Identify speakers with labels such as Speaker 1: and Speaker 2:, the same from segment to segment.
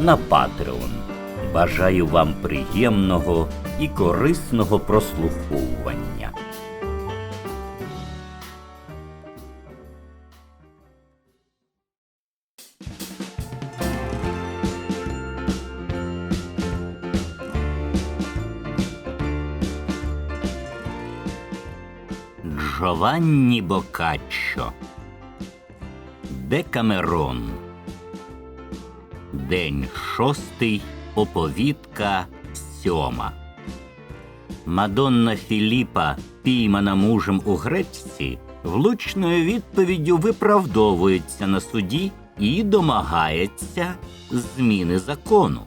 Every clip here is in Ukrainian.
Speaker 1: на Patreon. Бажаю вам приємного і корисного прослуховування. Джованні Бокаччо Декамерон День шостий, оповідка сьома. Мадонна Філіпа, піймана мужем у гречці, влучною відповіддю виправдовується на суді і домагається зміни закону.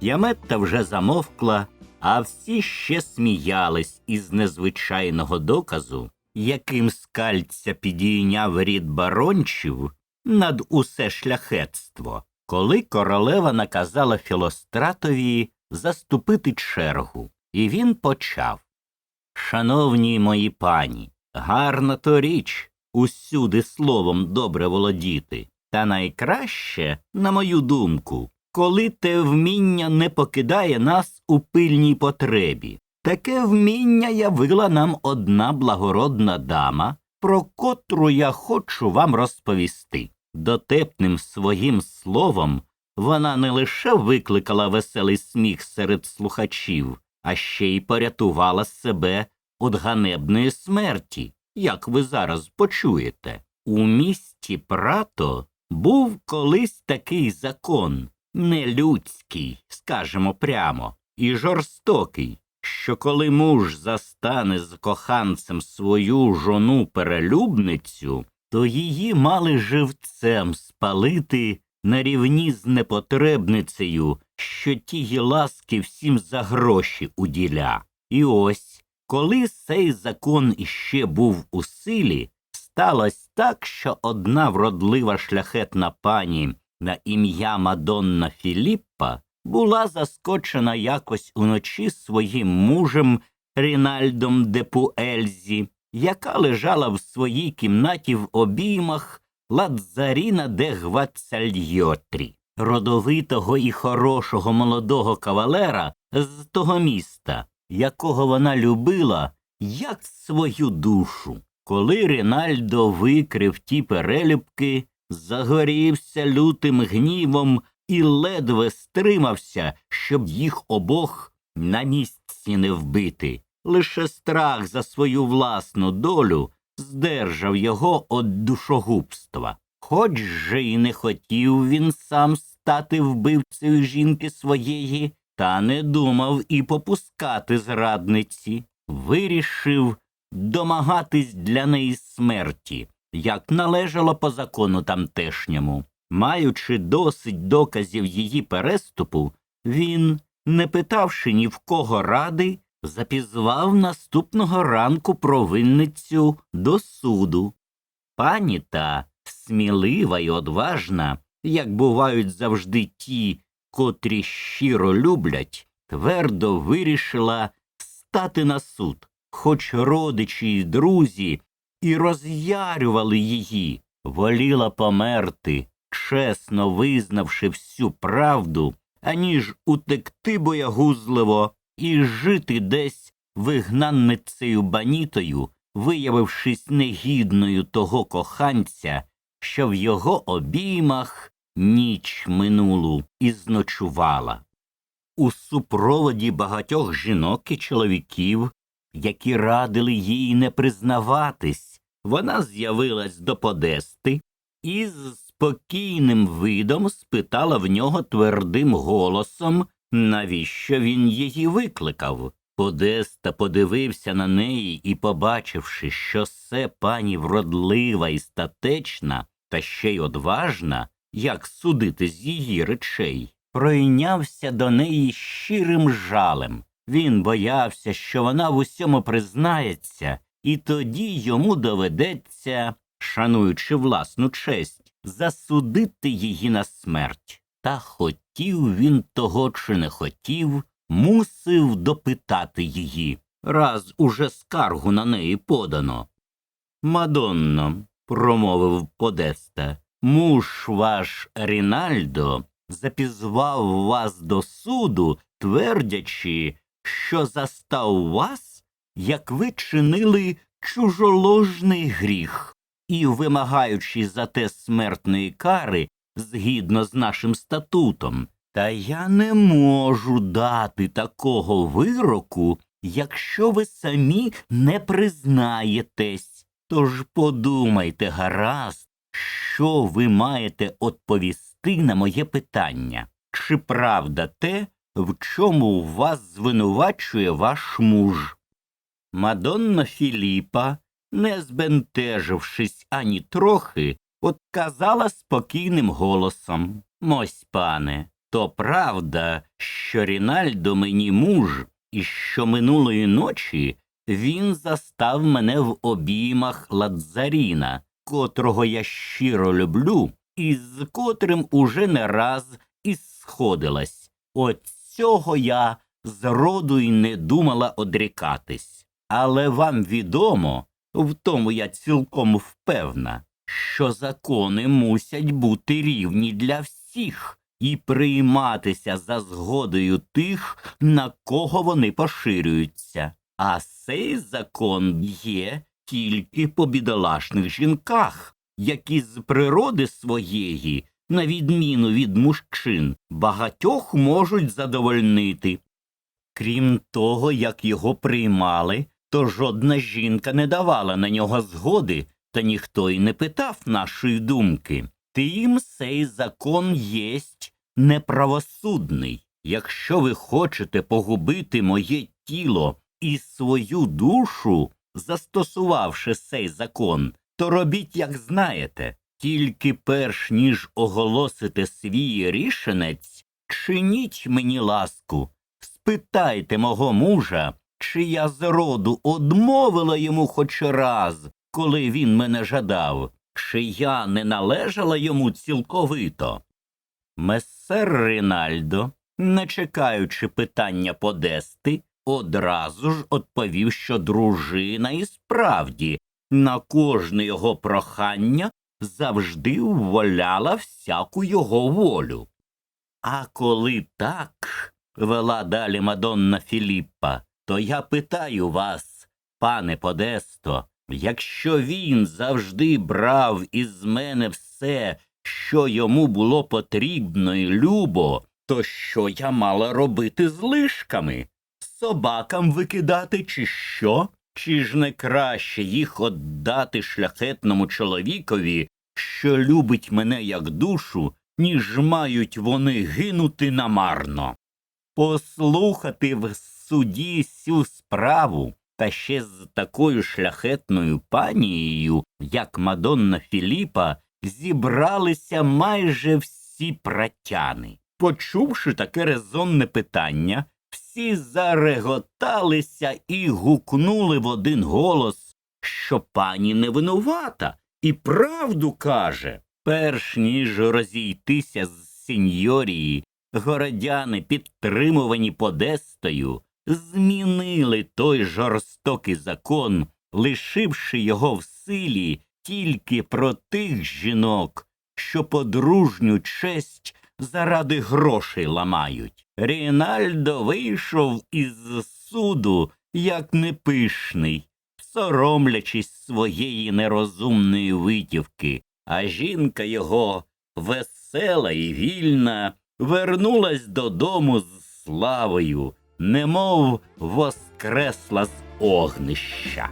Speaker 1: Яметта вже замовкла, а всі ще сміялись із незвичайного доказу, яким скальця підійняв рід барончів над усе шляхетство, коли королева наказала Філостратові заступити чергу, і він почав. Шановні мої пані, гарна то річ усюди словом добре володіти, та найкраще, на мою думку, коли те вміння не покидає нас у пильній потребі. Таке вміння явила нам одна благородна дама, про котру я хочу вам розповісти. Дотепним своїм словом вона не лише викликала веселий сміх серед слухачів, а ще й порятувала себе від ганебної смерті, як ви зараз почуєте. У місті Прато був колись такий закон, нелюдський, скажемо прямо, і жорстокий, що коли муж застане з коханцем свою жону перелюбницю, то її мали живцем спалити на рівні з непотребницею, що тії ласки всім за гроші уділя. І ось, коли цей закон іще був у силі, сталося так, що одна вродлива шляхетна пані на ім'я Мадонна Філіппа була заскочена якось уночі своїм мужем Рінальдом де Пуельзі, яка лежала в своїй кімнаті в обіймах Ладзаріна де Гвацальйотрі, родовитого і хорошого молодого кавалера з того міста, якого вона любила, як свою душу. Коли Рінальдо викрив ті перелюбки, загорівся лютим гнівом і ледве стримався, щоб їх обох на місці не вбити. Лише страх за свою власну долю здержав його від душогубства. Хоч же й не хотів він сам стати вбивцею жінки своєї, та не думав і попускати зрадниці, вирішив домагатись для неї смерті, як належало по закону тамтешньому. Маючи досить доказів її переступу, він, не питавши ні в кого ради, запізвав наступного ранку провинницю до суду. Пані та, смілива й одважна, як бувають завжди ті, котрі щиро люблять, твердо вирішила стати на суд, хоч родичі й друзі і роз'ярювали її, воліла померти, чесно визнавши всю правду, аніж утекти боягузливо і жити десь вигнанницею банітою, виявившись негідною того коханця, що в його обіймах ніч минулу і зночувала. У супроводі багатьох жінок і чоловіків, які радили їй не признаватись, вона з'явилась до Подести і з спокійним видом спитала в нього твердим голосом, навіщо він її викликав. Подеста подивився на неї і, побачивши, що все пані вродлива і статечна, та ще й одважна, як судити з її речей, пройнявся до неї щирим жалем. Він боявся, що вона в усьому признається, і тоді йому доведеться, шануючи власну честь, засудити її на смерть. Та хотів він того чи не хотів, мусив допитати її, раз уже скаргу на неї подано. Мадонно, промовив Подеста, муж ваш Рінальдо запізвав вас до суду, твердячи, що застав вас, як ви чинили чужоложний гріх, і вимагаючи за те смертної кари згідно з нашим статутом. Та я не можу дати такого вироку, якщо ви самі не признаєтесь. Тож подумайте гаразд, що ви маєте відповісти на моє питання. Чи правда те, в чому вас звинувачує ваш муж? Мадонна Філіпа, не збентежившись ані трохи, отказала спокійним голосом Мось, пане, то правда, що Рінальдо мені муж, і що минулої ночі він застав мене в обіймах Ладзаріна, котрого я щиро люблю, і з котрим уже не раз і сходилась. От цього я зроду й не думала одрікатись. Але вам відомо, в тому я цілком впевна, що закони мусять бути рівні для всіх і прийматися за згодою тих, на кого вони поширюються. А цей закон є тільки по бідолашних жінках, які з природи своєї, на відміну від мужчин, багатьох можуть задовольнити. Крім того, як його приймали, то жодна жінка не давала на нього згоди, та ніхто й не питав нашої думки. Тим цей закон єсть неправосудний. Якщо ви хочете погубити моє тіло і свою душу, застосувавши цей закон, то робіть, як знаєте, тільки перш ніж оголосити свій рішенець, чиніть мені ласку, спитайте мого мужа, чи я зроду одмовила йому хоч раз, коли він мене жадав, чи я не належала йому цілковито. Месер Ринальдо, не чекаючи питання подести, одразу ж відповів, що дружина і справді на кожне його прохання завжди вволяла всяку його волю. А коли так, вела далі Мадонна Філіппа, то я питаю вас, пане Подесто, якщо він завжди брав із мене все, що йому було потрібно і любо, то що я мала робити з лишками? Собакам викидати, чи що? Чи ж не краще їх отдати шляхетному чоловікові, що любить мене як душу, ніж мають вони гинути намарно? Послухати в суді сю справу, та ще з такою шляхетною панією, як Мадонна Філіпа, зібралися майже всі пратяни. Почувши таке резонне питання, всі зареготалися і гукнули в один голос, що пані не винувата і правду каже. Перш ніж розійтися з сеньорії, городяни, підтримувані подестою, змінили той жорстокий закон, лишивши його в силі тільки про тих жінок, що подружню честь заради грошей ламають. Рінальдо вийшов із суду, як непишний, соромлячись своєї нерозумної витівки, а жінка його, весела і вільна, вернулась додому з славою, немов воскресла з огнища.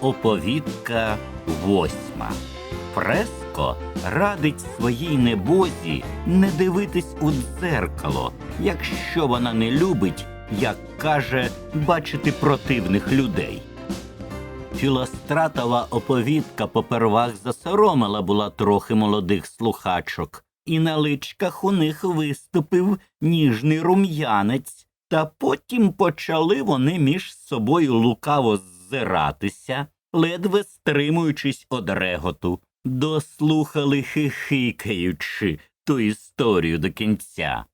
Speaker 1: Оповідка восьма. Фреско радить своїй небозі не дивитись у дзеркало, якщо вона не любить, як каже, бачити противних людей. Філостратова оповідка попервах засоромила була трохи молодих слухачок, і на личках у них виступив ніжний рум'янець, та потім почали вони між собою лукаво ззиратися, ледве стримуючись од реготу, дослухали хихикаючи ту історію до кінця.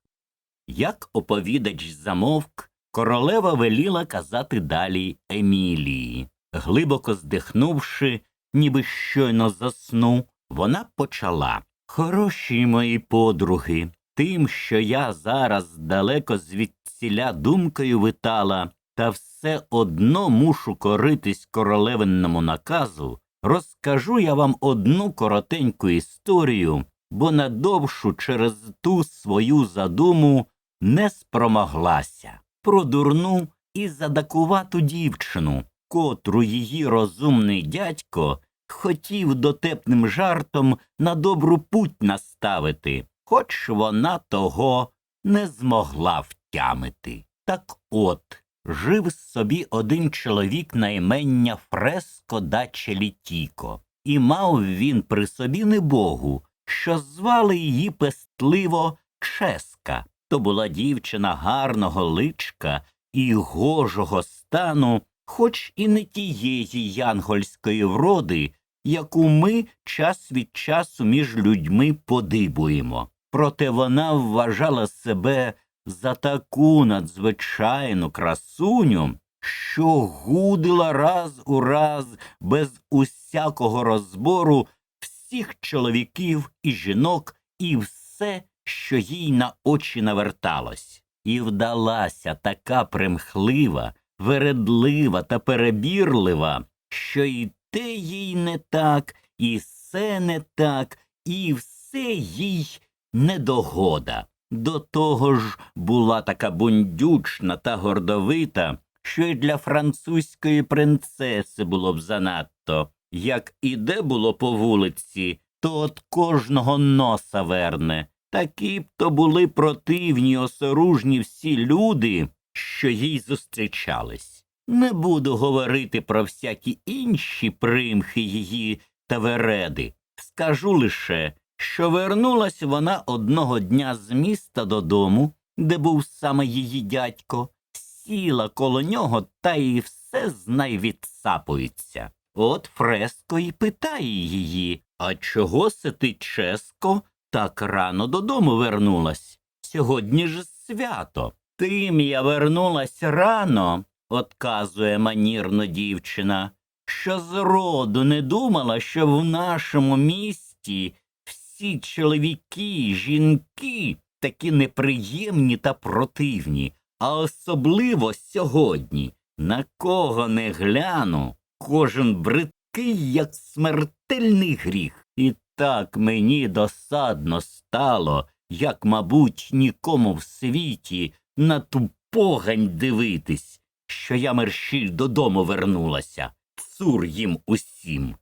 Speaker 1: Як оповідач замовк, королева веліла казати далі Емілії. Глибоко здихнувши, ніби щойно засну, вона почала. Хороші мої подруги, тим, що я зараз далеко звідсіля думкою витала, та все одно мушу коритись королевинному наказу, розкажу я вам одну коротеньку історію, бо надовшу через ту свою задуму не спромоглася. Про дурну і задакувату дівчину, котру її розумний дядько хотів дотепним жартом на добру путь наставити, хоч вона того не змогла втямити. Так от жив собі один чоловік на імення Фреско да Челітіко, і мав він при собі небогу, що звали її пестливо Ческа. То була дівчина гарного личка і гожого стану, хоч і не тієї янгольської вроди, яку ми час від часу між людьми подибуємо. Проте вона вважала себе за таку надзвичайну красуню, що гудила раз у раз без усякого розбору всіх чоловіків і жінок і все, що їй на очі наверталось. І вдалася така примхлива, вередлива та перебірлива, що і те їй не так, і все не так, і все їй недогода. До того ж була така бундючна та гордовита, що й для французької принцеси було б занадто. Як іде було по вулиці, то от кожного носа верне. Такі б то були противні осоружні всі люди, що їй зустрічались. Не буду говорити про всякі інші примхи її та вереди. Скажу лише, що вернулась вона одного дня з міста додому, де був саме її дядько, сіла коло нього та й все знай відсапується. От Фреско й питає її, а чого се ти, Ческо, так рано додому вернулась? Сьогодні ж свято. Тим я вернулась рано, отказує манірно дівчина, що зроду не думала, що в нашому місті всі чоловіки, жінки такі неприємні та противні, а особливо сьогодні. На кого не гляну, кожен бридкий, як смертельний гріх. І так мені досадно стало, як, мабуть, нікому в світі на ту погань дивитись, що я мерщіль додому вернулася, цур їм усім.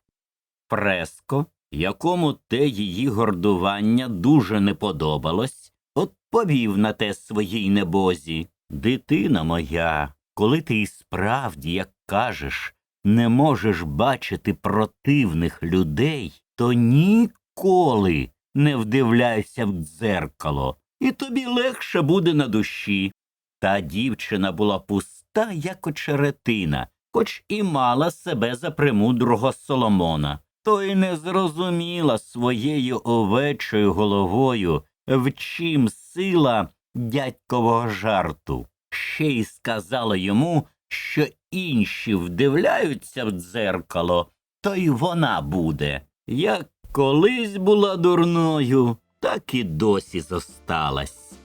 Speaker 1: Фреско, якому те її гордування дуже не подобалось, відповів на те своїй небозі Дитина моя, коли ти і справді, як кажеш, не можеш бачити противних людей, то ніколи не вдивляйся в дзеркало, і тобі легше буде на душі. Та дівчина була пуста, як очеретина, хоч і мала себе за премудрого Соломона, то й не зрозуміла своєю овечою головою, в чим сила дядькового жарту. Ще й сказала йому, що інші вдивляються в дзеркало, то й вона буде. Як колись була дурною, так і досі зосталась.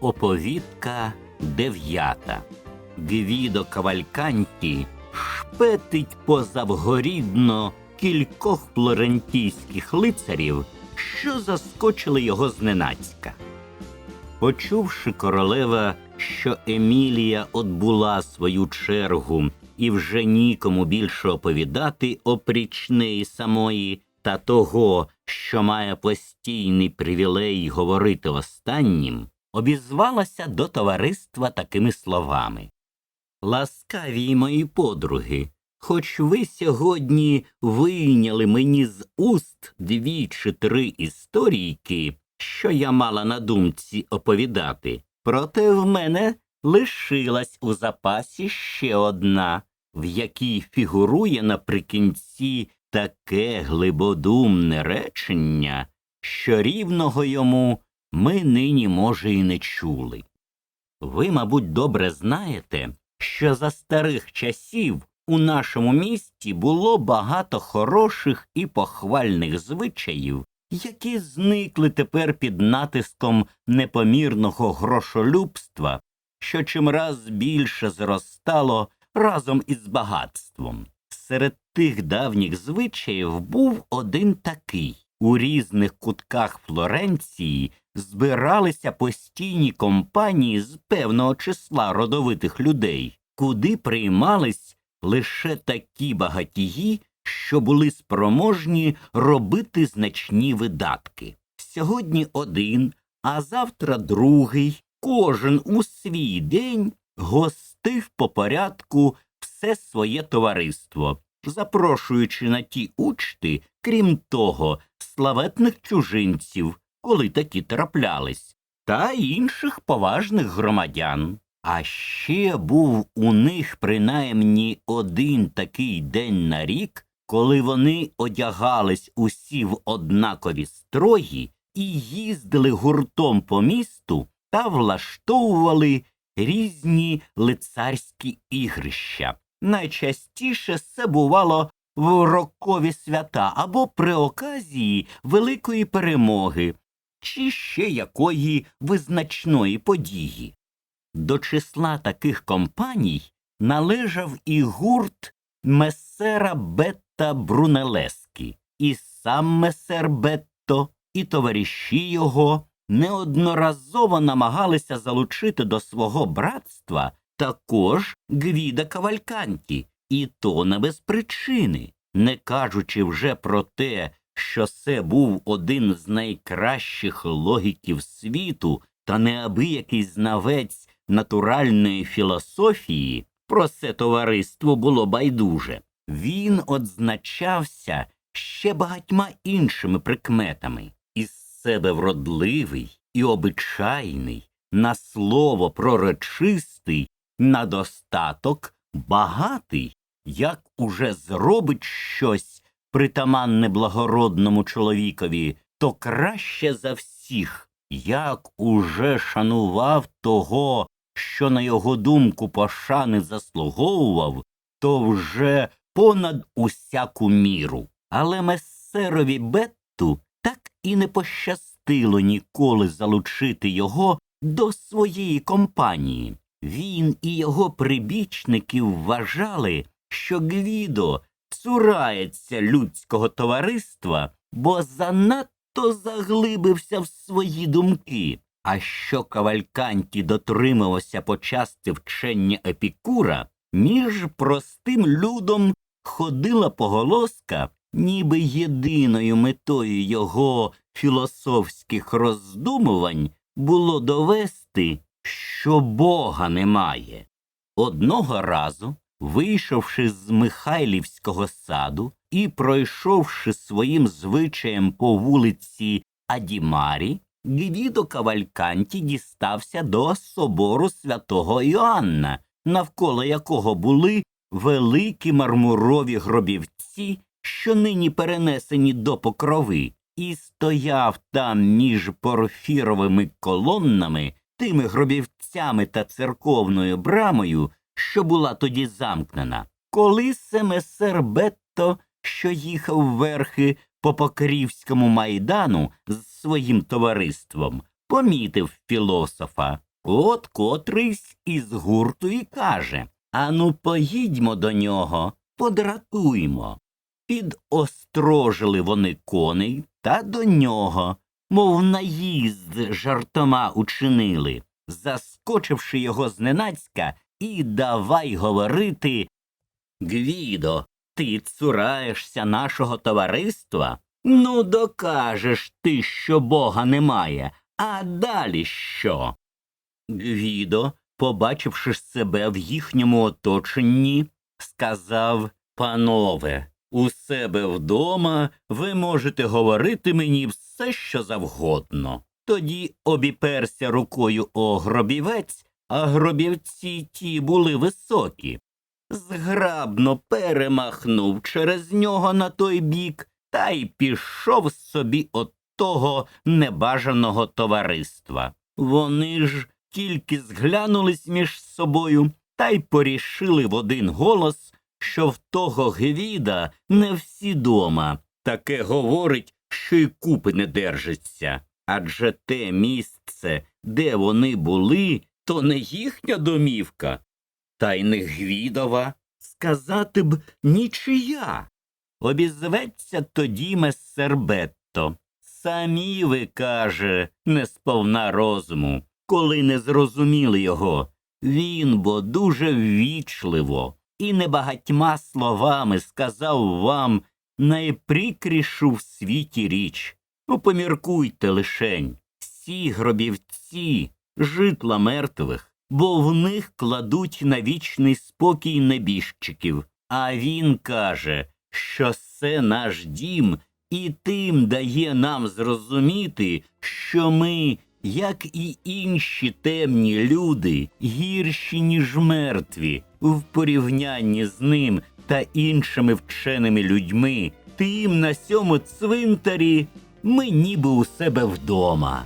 Speaker 1: Оповідка дев'ята. Гвідо Кавальканті шпетить позавгорідно кількох флорентійських лицарів, що заскочили його зненацька. Почувши королева, що Емілія отбула свою чергу і вже нікому більше оповідати опріч неї самої та того, що має постійний привілей говорити останнім, обізвалася до товариства такими словами. Ласкаві мої подруги, хоч ви сьогодні вийняли мені з уст дві чи три історійки, що я мала на думці оповідати, проте в мене лишилась у запасі ще одна, в якій фігурує наприкінці таке глибодумне речення, що рівного йому ми нині, може, і не чули. Ви, мабуть, добре знаєте, що за старих часів у нашому місті було багато хороших і похвальних звичаїв, які зникли тепер під натиском непомірного грошолюбства, що чимраз більше зростало разом із багатством. Серед тих давніх звичаїв був один такий. У різних кутках Флоренції збиралися постійні компанії з певного числа родовитих людей, куди приймались лише такі багатії, що були спроможні робити значні видатки. Сьогодні один, а завтра другий, кожен у свій день гостив по порядку все своє товариство, запрошуючи на ті учти, крім того, славетних чужинців, коли такі траплялись, та інших поважних громадян. А ще був у них принаймні один такий день на рік, коли вони одягались усі в однакові строї і їздили гуртом по місту та влаштовували різні лицарські ігрища. Найчастіше це бувало в рокові свята або при оказії великої перемоги, чи ще якої визначної події. До числа таких компаній належав і гурт месера Бетта Брунелески, і сам месер Бетто, і товариші його неодноразово намагалися залучити до свого братства також Гвіда Кавальканті, і то не без причини, не кажучи вже про те, що це був один з найкращих логіків світу та неабиякий знавець натуральної філософії, про це товариство було байдуже. Він одзначався ще багатьма іншими прикметами із себе вродливий і обичайний, на слово пророчистий, на достаток багатий, як уже зробить щось притаманне благородному чоловікові, то краще за всіх, як уже шанував того, що на його думку пошани заслуговував, то вже понад усяку міру. Але месерові Бетту так і не пощастило ніколи залучити його до своєї компанії. Він і його прибічники вважали, що Гвідо цурається людського товариства, бо занадто заглибився в свої думки. А що Кавальканті дотримувався почасти вчення епікура, між простим людом ходила поголоска, ніби єдиною метою його філософських роздумувань було довести, що Бога немає. Одного разу, вийшовши з Михайлівського саду і пройшовши своїм звичаєм по вулиці Адімарі, Гвідо Кавальканті дістався до собору святого Іоанна, навколо якого були великі мармурові гробівці, що нині перенесені до покрови, і стояв там між порфіровими колоннами, тими гробівцями та церковною брамою, що була тоді замкнена. Коли семесер Бетто, що їхав верхи по Покрівському майдану з своїм товариством, помітив філософа, от котрийсь із гурту і каже Ану, поїдьмо до нього, подратуймо. Підострожили вони коней та до нього, мов наїзд жартома учинили, заскочивши його зненацька, і давай говорити Гвідо, ти цураєшся нашого товариства? Ну, докажеш ти, що Бога немає, а далі що? Гвідо, побачивши себе в їхньому оточенні, сказав Панове, у себе вдома ви можете говорити мені все, що завгодно. Тоді обіперся рукою о гробівець, а гробівці ті були високі. Зграбно перемахнув через нього на той бік та й пішов собі от того небажаного товариства. Вони ж тільки зглянулись між собою та й порішили в один голос, що в того гвіда не всі дома. Таке говорить, що й купи не держиться. Адже те місце, де вони були, то не їхня домівка, та й не гвідова. Сказати б нічия. Обізветься тоді мессер Бетто. Самі ви, каже, не сповна розуму, коли не зрозуміли його. Він бо дуже ввічливо і небагатьма словами сказав вам найприкрішу в світі річ. Ну, поміркуйте лишень, всі гробівці, житла мертвих, бо в них кладуть на вічний спокій небіжчиків. А він каже, що це наш дім, і тим дає нам зрозуміти, що ми, як і інші темні люди, гірші, ніж мертві, в порівнянні з ним та іншими вченими людьми, тим на сьому цвинтарі ми ніби у себе вдома.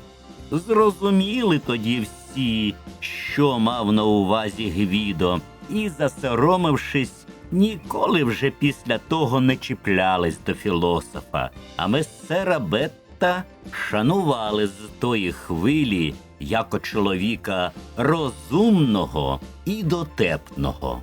Speaker 1: Зрозуміли тоді всі, що мав на увазі Гвідо, і, засоромившись, ніколи вже після того не чіплялись до філософа, а месера Бетта шанували з тої хвилі яко чоловіка розумного і дотепного.